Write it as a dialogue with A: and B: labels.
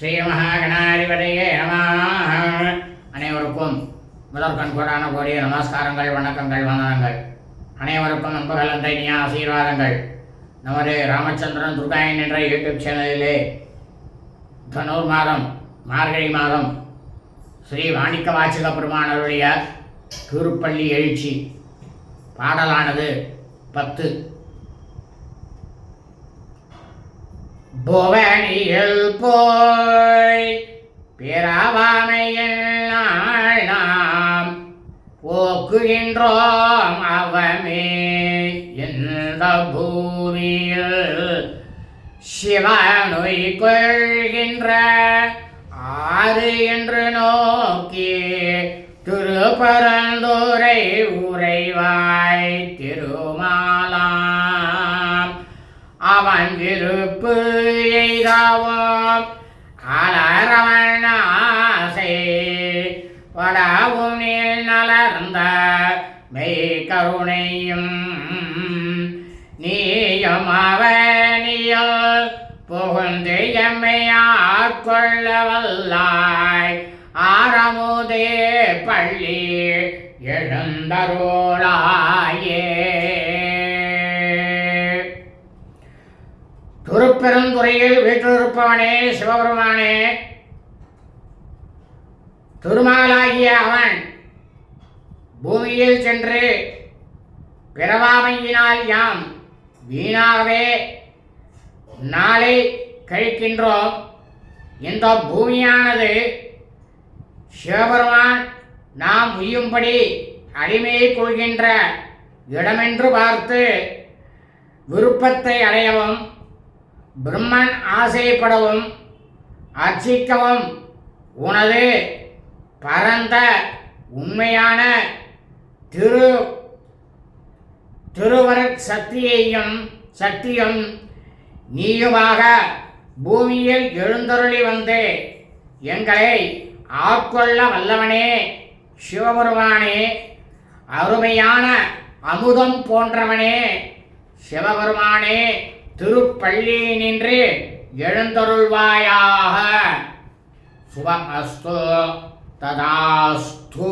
A: ஓம் ஸ்ரீ அனைவருக்கும் முதற்கண் கோடான கோடிய நமஸ்காரங்கள் வணக்கங்கள் வந்தனங்கள். அனைவருக்கும் நண்பகலந்த இனிய ஆசீர்வாதங்கள். நமது ராமச்சந்திரன் துர்காயன் என்ற யூடியூப் சேனலிலே தனூர் மாதம் மார்கழி மாதம் ஸ்ரீ வாணிக்க வாச்சக பெருமானருடைய திருப்பள்ளி எழுச்சி பாடலானது பத்து. புவனியில் போய் பிறவாமையில் நாம் போக்குகின்றோம் அவமே இந்த பூமியில் சிவனுய் கொள்கின்ற ஆறு என்று நோக்கி திருப்பரந்தூரை உறைவாய் திருமாலா அவன் விருப்பு எய்தாவோம். அலரவன் ஆசை படாவும் நீள் நலர்ந்த மெய் கருணையும் நீயும் அவனியல் புகுந்து எம்மையாட்கொள்ள வல்லாய் ஆரமுதே பள்ளி எழுந்தருளாயே. திருப்பெருந்துறையில் வீற்றிருப்பவனே சிவபெருமானே. திருமாலாகிய அவன் பூமியில் சென்று பிறவாமையினால் யாம் வீணாகவே நாளை கழிக்கின்றோம். இந்த பூமியானது சிவபெருமான் நாம் உய்யும்படி அடிமையை கொள்கின்ற இடமென்று பார்த்து விருப்பத்தை அடையவும் பிரம்மன் ஆசைப்படவும் அர்ச்சிக்கவும். உனது பரந்த உண்மையான திரு திருவரட் சக்தியையும் சக்தியும் நீயுமாக பூமியில் எழுந்தருளி வந்து எங்களை ஆட்கொள்ள வல்லவனே சிவபெருமானே. அருமையான அமுதம் போன்றவனே சிவபெருமானே. திருப்பள்ளி நின்று எழுந்தருள்வாயாக. சுபமஸ்து ததாஸ்து.